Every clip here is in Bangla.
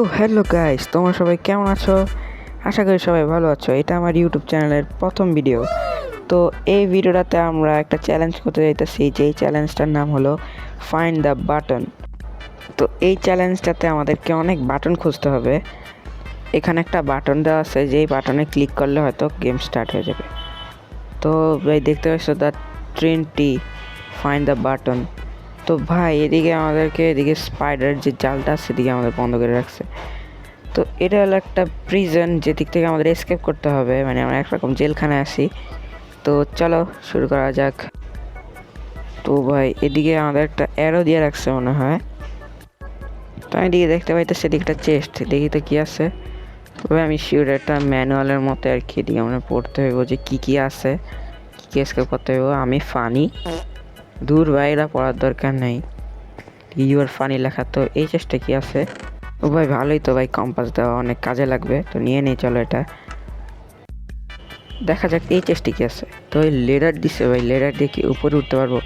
তো হ্যালো গাইস তোমরা সবাই কেমন আছো? আশা করি সবাই ভালো আছো। এটা আমার ইউটিউব চ্যানেলের প্রথম ভিডিও তো এই ভিডিওটাতে আমরা একটা চ্যালেঞ্জ করতে যাইতেছি, যেই চ্যালেঞ্জটার নাম হলো ফাইন্ড দ্য বাটন তো এই চ্যালেঞ্জটাতে আমাদেরকে অনেক বাটন খুঁজতে হবে। এখানে একটা বাটন দেওয়া আছে, যেই বাটনে ক্লিক করলে হয়তো গেম স্টার্ট হয়ে যাবে। তো ভাই, দেখতে পাচ্ছ দ্য ট্রেনটি ফাইন্ড দ্য বাটন তো ভাই, এদিকে আমাদেরকে, এদিকে স্পাইডার যে জালটা সেদিকে আমাদের বন্ধ করে রাখছে। তো এটা হলো একটা প্রিজন যেদিক থেকে আমাদের এসকেপ করতে হবে। মানে আমরা একরকম জেলখানায় আছি। তো চলো, শুরু করা যাক। তো ভাই, এদিকে আমাদের একটা অ্যারো দিয়ে রাখছে মনে হয়। তো আমি এদিকে দেখতে পাই তো সেদিকটা চেস্ট দেখি তো কী আছে। তবে আমি শিওর একটা ম্যানুয়ালের মতো আর কি এদিকে আমরা পড়তে হইব যে কী কী আছে, কী কী এসকেপ করতে হইব। আমি ফানি দূর ভাইরা পড়ার দরকার নেই। ইউর ফানি লেখা তো এই চেষ্টা কি আছে? ও ভাই, ভালোই তো ভাই কম্পাস দেওয়া অনেক কাজে লাগবে। তো নিয়ে নেই, চলো এটা। দেখা যাক এই চেষ্টা কি আছে। তো ওই লেডার দিছে ভাই লেডার দিয়ে কি উপরে উঠতে পারব?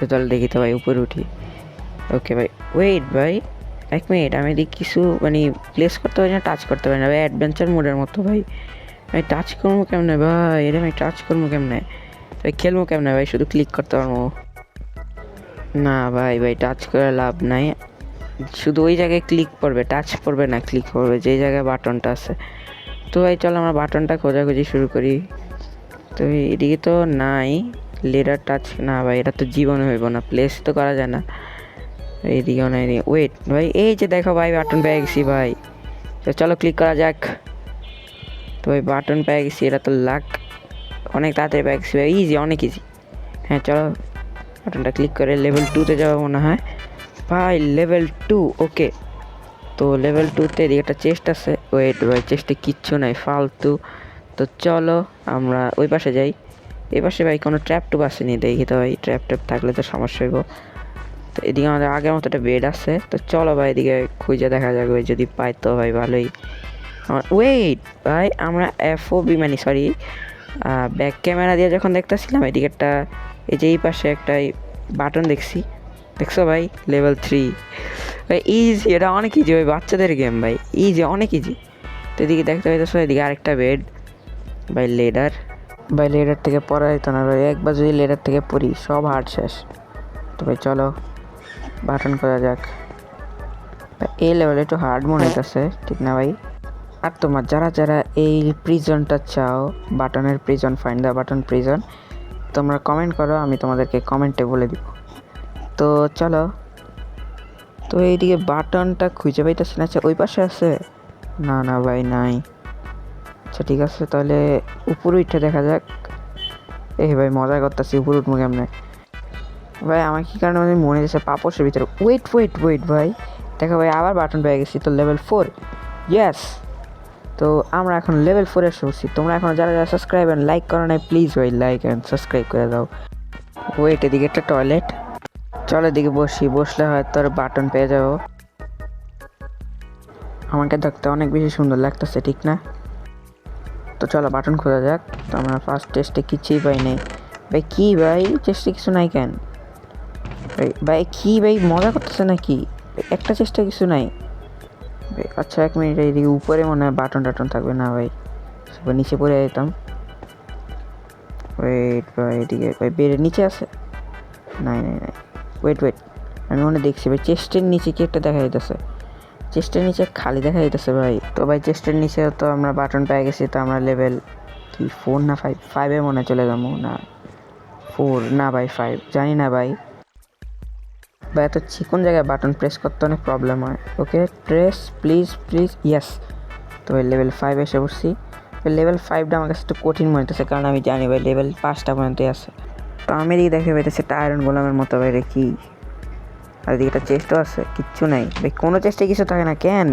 তো চল দেখি তো ভাই, উপরে উঠি। ওকে ভাই ওয়েট ভাই, এক মিনিট আমি এদিকে কিছু মানে প্লেস করতে পারি না টাচ করতে পারি না। ভাই অ্যাডভেঞ্চার মোডের মতো ভাই। ভাই টাচ করব কেমনে ভাই? এটা আমি টাচ করব কেমনে? ভাই খেলব কেমনে ভাই? শুধু ক্লিক করতে পারব। না ভাই ভাই টাচ করে লাভ নাই। শুধু ওই জায়গায় ক্লিক করবে টাচ করবে না ক্লিক করবে যেই জায়গায় বাটনটা আছে। তো ভাই, চল আমরা বাটনটা খোঁজাখুঁজি শুরু করি। তো এদিকে তো নাই লেডার টাচ না ভাই, এটা তো জীবনে হইব না প্লেস তো করা যায় না। এইদিকেও নাই ওয়েট ভাই, এই যে দেখো ভাই বাটন পেয়ে গেছি ভাই। তো চলো ক্লিক করা যাক। তো ভাই বাটন পেয়ে গেছি, এটা তো লাক অনেক তাড়াতাড়ি পেয়ে গেছি ভাই ইজি অনেক ইজি হ্যাঁ চলো। বাটনটা ক্লিক করে লেভেল টুতে যাওয়া মনে হয়। ভাই লেভেল টু ওকে তো লেভেল টুতে এদিকে একটা চেস্ট আছে। ওয়েট ভাই চেস্টে কিচ্ছু নাই, ফালতু। তো চলো, আমরা ওই পাশে যাই। এই পাশে ভাই কোনো ট্র্যাপ টুপ আসেনি, দেখি তো ভাই ট্র্যাপ ট্র্যাপ থাকলে তো সমস্যা হইব। তো এদিকে আমাদের আগের মতো একটা বেড আছে। তো চলো ভাই, এদিকে খুঁজে দেখা যাবে যদি পাই তো ভাই, ভালোই। আমার ওয়েট ভাই, আমরা এফও বি মানে সরি ব্যাক ক্যামেরা দিয়ে যখন দেখতেছিলাম, এদিকে একটা এই যে এই পাশে একটা বাটন দেখছি। দেখছ ভাই? লেভেল থ্রি ভাই ইজি এটা অনেক ইজি ভাই বাচ্চাদের গেম ভাই। ইজি অনেক ইজি তো এদিকে দেখতে পাইতেছো এদিকে আরেকটা বেড ভাই লেডার ভাই লেডার থেকে পড়া যেত না ভাই। একবার যদি লেডার থেকে পড়ি সব হার্ড শেষ। তো ভাই চলো। বাটন করা যাক। এই লেভেলে একটু হার্ড মনে হইতেছে ঠিক না ভাই? আর তোমার যারা যারা এই প্রিজনটা চাও বাটনের prison find the button prison তোমরা কমেন্ট করো, আমি তোমাদেরকে কমেন্টে বলে দিব। তো চলো, তো এইদিকে বাটনটা খুঁজে পাইতেছি না আচ্ছা ওই পাশে আছে? না না ভাই, নাই। আচ্ছা ঠিক আছে, তাহলে উপরে উঠে দেখা যাক। এই ভাই, মজা করতেছি, উপরে উঠবো কেমনে? ভাই, আমার কি কারণে মানে মনে হচ্ছে পাপসের ভিতরে ওয়েট ওয়েট ওয়েট ভাই। দেখো ভাই, আবার বাটন পেয়ে গেছি, তো লেভেল ফোর ইয়েস তো আমরা এখন লেভেল ফোরে পড়ছি। তোমরা এখন যারা যারা সাবস্ক্রাইব অ্যান্ড লাইক করো না প্লিজ ভাই লাইক অ্যান্ড সাবস্ক্রাইব করে দাও। ওয়েট এদিকে একটা টয়লেট চলো এদিকে বসি, বসলে হয়তো আর বাটন পেয়ে যাব। আমাকে দেখতে অনেক বেশি সুন্দর লাগতেছে, ঠিক না? তো চলো বাটন খোঁজা যাক। তো আমরা ফার্স্ট টেস্টে কিছুই পাই নাই। ভাই, কি ভাই? চেষ্টা কিছু নাই কেন? ভাই ভাই, কি ভাই? মজা করতেছে নাকি? একটা চেষ্টা কিছু নাই। আচ্ছা এক মিনিট এইদিকে উপরে মনে হয় বাটন টাটন থাকবে। না ভাই নিচে পড়ে যেতাম। ওয়েট ভাই, এদিকে, ভাই, বেড়ে নিচে আছে? নাই নাই নাই। ওয়েট ওয়েট আমি মনে দেখছি ভাই, চেস্টের নিচে কি একটা দেখা যাইতেছে? চেস্টের নিচে খালি দেখা যাইতেছে ভাই। তো ভাই, চেস্টের নিচে তো আমরা বাটন পেয়ে গেছি, তো আমরা লেভেল কি ফোর না ফাইভ ফাইভে মনে চলে যাব। না ফোর না ভাই ফাইভ জানি না ভাই। বা এত চিকন জায়গায় বাটন প্রেস করতে অনেক প্রবলেম হয়। Okay press please please yes তো লেভেল ফাইভ এসে পড়ছি। লেভেল ফাইভটা আমার কাছে একটু কঠিন মনে হতেছে কারণ আমি জানি ভাই লেভেল পাঁচটা পর্যন্তই আছে। তো আমি এদিকে দেখে পাইতেছে একটা আয়রন গোলামের মতো, ভাই রে কি? আর এদিকে একটা চেস্টও আছে, কিচ্ছু নাই। ভাই, কোনো চেস্টে কিছু থাকে না, কেন?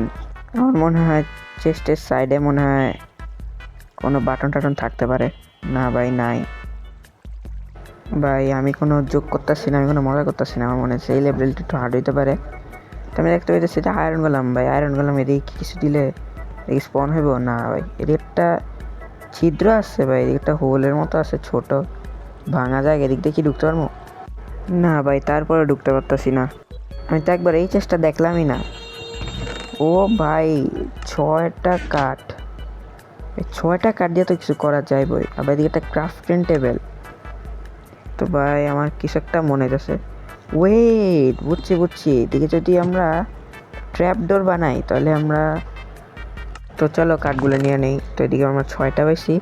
আমার মনে হয় চেস্টের সাইডে মনে হয় কোনো বাটন টাটন থাকতে পারে। না ভাই, নাই। ভাই, আমি কোনো যোগ করতেছি না, আমি কোনো মজা করতেছি না, আমার মনে হচ্ছে এই লেভেলটা একটু হার্ড হইতে পারে। তো আমি দেখতে পাইতেছি এটা আয়রন গোলাম ভাই আয়রন গোলাম এদিকে কিছু দিলে এদিকে স্পন হইব? না ভাই, এদিকে একটা ছিদ্র আছে ভাই, এদিকে একটা হোলের মতো আছে, ছোট। ভাঙা যায়, এদিক দিয়ে কি ঢুকতে পারব? না ভাই, তারপরে ঢুকতে পারতাছি না। আমি তো একবার এই চেষ্টা দেখলামই না। ও ভাই, ছয়টা কাঠ। ছয়টা কাঠ দিয়ে তো কিছু করা যায় বই। আবার এদিকে একটা ক্রাফটেন টেবিল তো ভাই, আমার কিছু একটা মনে যাচ্ছে ওয়েট বুঝছি বুঝছি। এদিকে যদি আমরা ট্র্যাপ ডোর বানাই, তাহলে আমরা তো চলো কাঠগুলো নিয়ে নেই। তো এদিকে আমরা ছয়টা বেশি।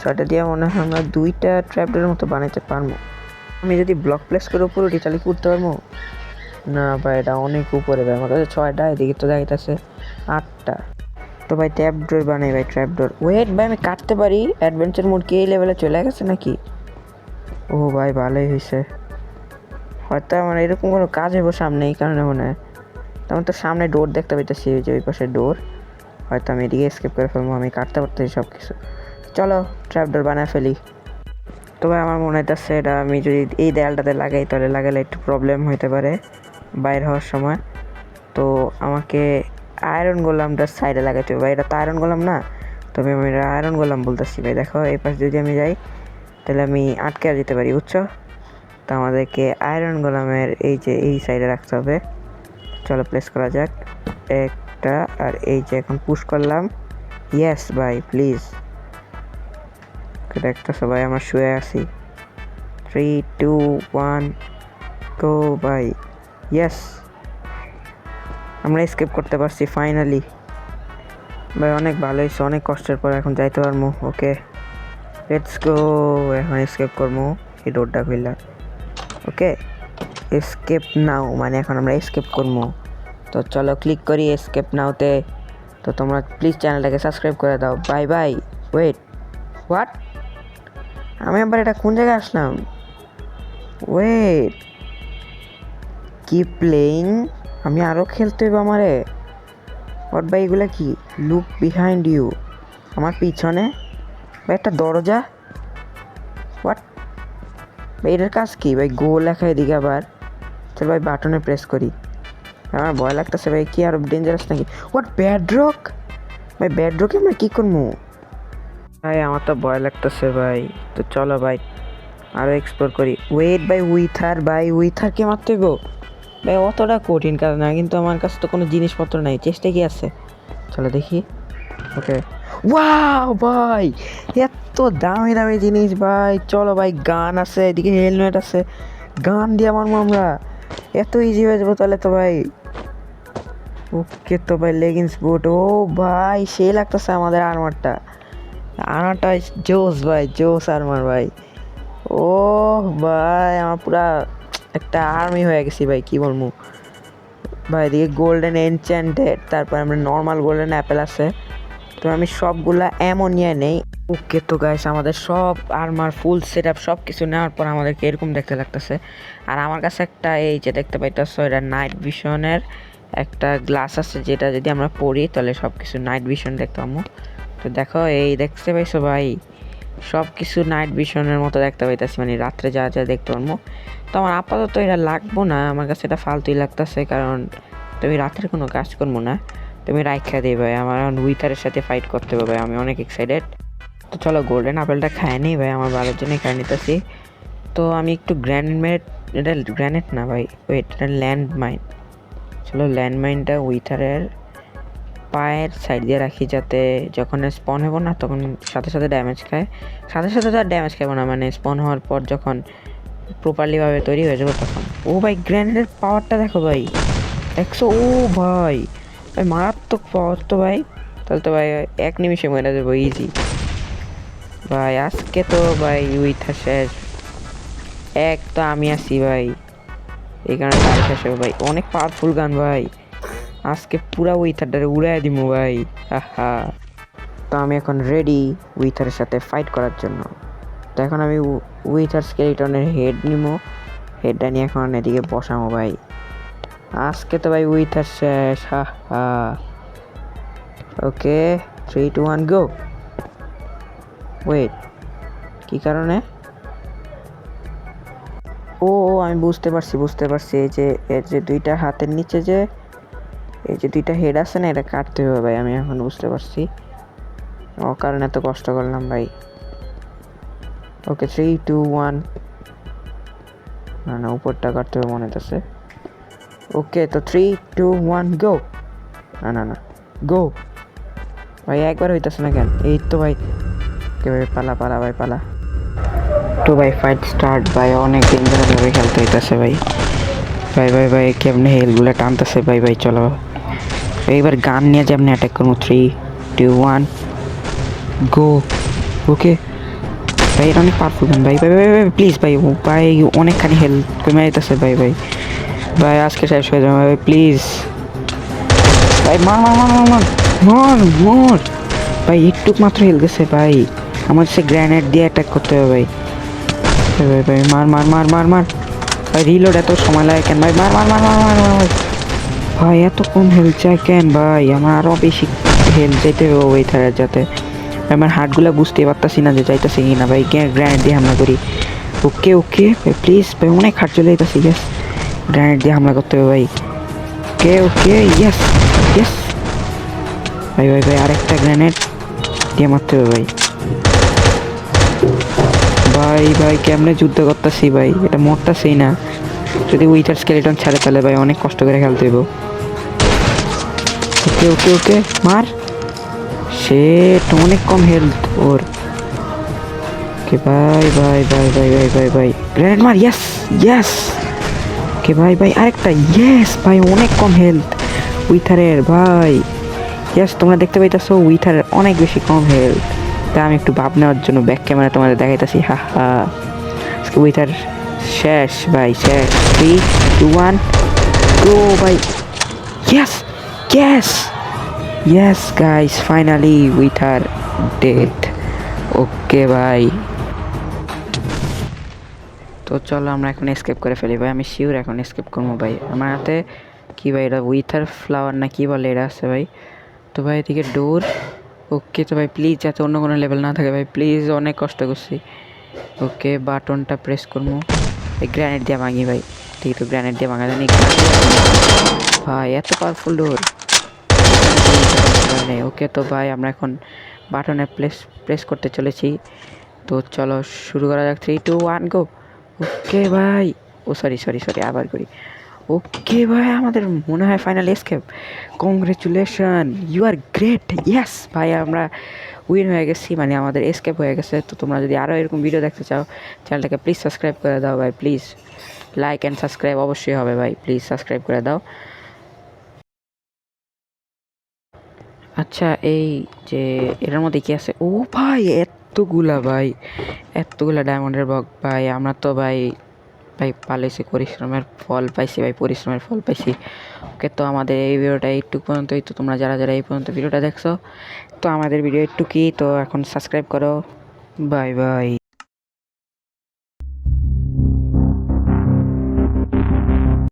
ছয়টা দিয়ে মনে হয় আমরা দুইটা ট্র্যাপ ডোরের মতো বানাইতে পারব। আমি যদি ব্লক প্লেস করে উপরে উঠি, তাহলে কি উঠতে পারব? না ভাই, এটা অনেক উপরে ভাই। আমার কাছে ছয়টা, এদিকে তো দেখাইতেছে আটটা। তো ভাই ট্র্যাপ ডোর বানাই ভাই ট্র্যাপ ডোর ওয়েট ভাই, আমি কাটতে পারি? অ্যাডভেঞ্চার মোড কি এই লেভেলে চলে গেছে নাকি? ও ভাই, ভালোই হয়েছে হয়তো আমার এরকম কোনো কাজ হইব সামনে এই কারণে মনে হয়। তেমন তো সামনে ডোর দেখতে পাইতেছি যে ওই পাশে ডোর হয়তো আমি এদিকে স্কিপ করে ফেলব, আমি কাটতে পারতেছি সব কিছু চলো ট্র্যাপ ডোর বানায় ফেলি। তবে আমার মনে হইতেছে এটা আমি যদি এই দেয়ালটাতে লাগাই, তাহলে লাগালে একটু প্রবলেম হইতে পারে বাইর হওয়ার সময়। তো আমাকে আয়রন গোলামটা সাইডে লাগাইতে হবে। এটা তো আয়রন গোলাম না? তবে আমি এটা আয়রন গোলাম বলতেছি। ভাই, দেখো, এই পাশে যদি আমি যাই তাহলে আমি আটকে যেতে পারি, বুঝছ? তো আমাদেরকে আয়রন গোলামের এই যে, এই সাইডে রাখতে হবে। চলো প্লেস করা যাক। একটা, আর এই যে এখন পুশ করলাম। ইয়েস ভাই প্লিজ একটা সবাই আমার শুয়ে আছি। থ্রি টু ওয়ান গো ভাই। ইয়েস আমরা স্কেপ করতে পারছি ফাইনালি ভাই, অনেক ভালো হয়েছে, অনেক কষ্টের পর এখন যাইতে পারব ওকে লেটস গো এখন স্কেপ করব। এই রোডটা খুললা। ওকে এসকেপ নাও মানে এখন আমরা এসকেপ করব। তো চলো ক্লিক করি এসকেপ নাওতে তো। তোমরা প্লিজ চ্যানেলটাকে সাবস্ক্রাইব করে দাও। বাই বাই ওয়েট হোয়াট আমি আবার এটা কোন জায়গায় আসলাম? ওয়েট কি প্লেইং আমি আরও খেলতে হইব আমারে। হোয়াট বাই এগুলো কি? লুক বিহাইন্ড ইউ আমার পিছনে একটা দরজা? হোয়াট ভাই এটার কাজ কি? ভাই গো লেখা এদিকে আবার। চল ভাই বাটনে প্রেস করি। আমার ভয় লাগতেছে ভাই কি আর ডেঞ্জারাস নাকি? হোয়াট ব্যাডরক ভাই ব্যাডরকে আমরা কী করব ভাই আমার তো ভয় লাগতেছে ভাই। তো চলো ভাই আরও এক্সপ্লোর করি। ওয়েট বাই উইথার ভাই উইথারকে মারতে গো? ভাই অতটা কঠিন কাজ না কিন্তু আমার কাছে তো কোনো জিনিসপত্র নাই। চেষ্টা কি আছে? চলো দেখি। ওকে ওয়াও ভাই এত দামি দামি জিনিস ভাই। চলো ভাই, গান আছে, এদিকে হেলমেট আছে। গান দিয়ে আমার আমরা। এত ইজি হয়ে যাব তাহলে তো ভাই। ওকে তো ভাই লেগিংস বুট ও ভাই সে লাগতেছে আমাদের আর্মারটা আর্মারটা জোস ভাই, জোস আর্মার ভাই। ও ভাই, আমার পুরা একটা আর্মি হয়ে গেছি ভাই, কি বলব। ভাই, এদিকে গোল্ডেন এনচ্যান্টেড তারপর আমরা নর্মাল গোল্ডেন অ্যাপেল আছে। তো আমি সবগুলা অ্যামোনিয়া নেই। ওকে তো গাইস আমাদের সব আর্মার ফুল সেট আপ সব কিছু নেওয়ার পর আমাদেরকে এরকম দেখতে লাগতেছে। আর আমার কাছে একটা এই যে দেখতে পাইতেছো, এটা নাইট ভিশনের একটা গ্লাস আছে, যেটা যদি আমরা পড়ি তাহলে সব কিছু নাইট ভিশন দেখতে পাবো। তো দেখো, এই দেখতে পাইছো ভাই? সব কিছু নাইট ভিশনের মতো দেখতে পাইতেছি মানে রাত্রে যা যা দেখতে পারব। তো আমার আপাতত এটা লাগবো না, আমার কাছে এটা ফালতুই লাগতেছে, কারণ তুমি রাতের কোনো কাজ করব না। তুমি রাইখা দিই ভাই, আমার উইথারের সাথে ফাইট করতে হবে ভাই, আমি অনেক এক্সাইটেড তো চলো গোল্ডেন আপেলটা খায় নি ভাই, আমার ভালোর জন্যই খাই নিতেছি। তো আমি একটু গ্র্যান্ড এটা গ্র্যানেট না ভাই ওয়েট এটা ল্যান্ড মাইন চলো ল্যান্ড মাইনটা উইথারের পায়ের সাইড দিয়ে রাখি যাতে যখন স্পন হব না, তখন সাথে সাথে ড্যামেজ খায়। সাথে সাথে তো আর ড্যামেজ খাব না মানে স্পন হওয়ার পর যখন প্রপারলিভাবে তৈরি হয়ে যাব তখন। ও ভাই গ্র্যানেডের পাওয়ারটা দেখো ভাই, একশো, ও ভাই। ভাই মারাত্মক পাওয়ার তো ভাই। তাহলে তো ভাই এক নিমিষে মেরে যাব ইজি ভাই, আজকে তো ভাই উইথা শেষ। এক তো আমি আছি ভাই। এই কারণে তার শেষ হবে ভাই। অনেক পাওয়ারফুল গান ভাই। আজকে পুরা উইথারটারে উড়াই দিব ভাই। আহা। তো আমি এখন রেডি উইথারের সাথে ফাইট করার জন্য। তো এখন আমি উইথার স্কেলিটনের হেড নিবো হেডটা নিয়ে এখন এদিকে বসাবো ভাই। আজকে তো ভাই হা হা। Okay three two one go wait কি কারণে? ও ও, আমি বুঝতে পারছি বুঝতে পারছি, এই যে এর যে দুইটা হাতের নিচে যে, এই যে দুইটা হেড আছে না, এটা কাটতে হবে ভাই, আমি এখন বুঝতে পারছি। ও, কারণে এত কষ্ট করলাম ভাই। ওকে থ্রি টু ওয়ান না না, উপরটা কাটতে হবে, মনে হচ্ছে ওকে তো থ্রি টু ওয়ান গো না না না গো ভাই একবার হইতেছে না কেন এই তো ভাই কে ভাই পালা পালা ভাই পালা তো ভাই ফাইট স্টার্ট ভাই অনেক ধরে ভাবে খেলতে হইতেছে ভাই। ভাই ভাই ভাই, কেমনে হেলগুলো টানতেছে ভাই ভাই, চলো। এইবার গান নিয়ে যেমনি অ্যাটাক করব। Three two one go okay ভাই, এটা অনেক পাওয়ারফুল ভাই ভাই ভাই ভাই প্লিজ ভাই ভাই, অনেকখানি হেল্প কমে যেতেছে ভাই ভাই। ভাই আজকে শেষ হয়ে যাবে ভাই প্লিজ ভাই মার মার মার মার মার মার ভাই একটু মাত্র হেল গেছে ভাই আমার সে গ্র্যানেড দিয়ে অ্যাটাক করতে হবে ভাই ভাই ভাই মার মার মার মার মার ভাই রিলোড এত সময় লাগে কেন ভাই মার মার মার মার মার মার ভাই এত কম হেল চাই কেন ভাই আমার আরও বেশি হেল যেতে হবে ওই থাকার যাতে আমার হার্টগুলো বুঝতে পারতাছি না যে যাইতেছে কি না ভাই গ্র্যানেড দিয়ে হামলা করি ওকে ওকে ভাই প্লিজ ভাই অনেক হার্ট চলে যেতেছে ইয়েস গ্র্যানেড দিয়ে হামলা করতে হবে ভাই। ওকে ওকে ইয়েস ইয়েস ভাই ভাই ভাই, আরেকটা গ্রেনেড দিয়ে মারতে হবে ভাই। ভাই ভাই, কেমনে যুদ্ধ করতেছি ভাই? এটা মরতাছেই না। যদি উইটার স্কেলেটন ছাড়ে তাহলে ভাই অনেক কষ্ট করে খেলতে হইব। ওকে ওকে ওকে, মার। সে অনেক কম হেলথ ওর। ওকে, ভাই ভাই ভাই ভাই ভাই ভাই ভাই। গ্রেনেড মার ইয়েস ইয়েস ওকে, ভাই ভাই, আরেকটা ইয়েস ভাই অনেক কম হেলথ উইথারের ভাই। ইয়েস তোমরা দেখতে পাইতেছো উইথারের অনেক বেশি কম হেলথ তা আমি একটু ভাব নেওয়ার জন্য ব্যাক ক্যামেরা তোমাদের দেখাইতেছি, হা হা। উইথার শেষ, ভাই, শেষ। থ্রি টু ওয়ান গো ভাই। Yes yes yes guys finally wither death okay, ভাই। তো চলো আমরা এখন স্কেপ করে ফেলি ভাই, আমি শিওর এখন স্কেপ করব ভাই। আমার হাতে কী ভাই এটা উইথার ফ্লাওয়ার না কী বলে এটা আছে ভাই? তো ভাই এদিকে ডোর ওকে তো ভাই প্লিজ যাতে অন্য কোনো লেভেল না থাকে ভাই প্লিজ অনেক কষ্ট করছি। ওকে বাটনটা প্রেস করব। এই গ্র্যানেড দিয়ে ভাঙি ভাই ঠিক তো গ্র্যানেড দিয়ে ভাঙা জানি ভাই এত পাওয়ারফুল ডোর ওকে তো ভাই আমরা এখন বাটনে প্রেস প্রেস করতে চলেছি। তো চলো শুরু করা যাক। Three two one go okay ভাই। ও সরি সরি সরি আবার করি। ওকে ভাই, আমাদের মনে হয় final escape congratulation you are great yes ভাই, আমরা উইন হয়ে গেছি মানে আমাদের এসকেপ হয়ে গেছে। তো তোমরা যদি আরও এরকম ভিডিও দেখতে চাও চ্যানেলটাকে প্লিজ সাবস্ক্রাইব করে দাও ভাই প্লিজ লাইক অ্যান্ড সাবস্ক্রাইব অবশ্যই হবে ভাই প্লিজ সাবস্ক্রাইব করে দাও। আচ্ছা এই যে, এটার মধ্যে কি আছে? ও ভাই এতগুলা ভাই, এতগুলা ডায়মন্ডের বক ভাই, আমরা তো ভাই ভাই পালাইছি পরিশ্রমের ফল পাইছি, ভাই পরিশ্রমের ফল পাইছি। ওকে তো আমাদের এই ভিডিওটা এইটুকু পর্যন্তই। তো তোমরা যারা যারা এই পর্যন্ত ভিডিওটা দেখছ, তো আমাদের ভিডিও একটু কি তো এখন সাবস্ক্রাইব করো। Bye bye.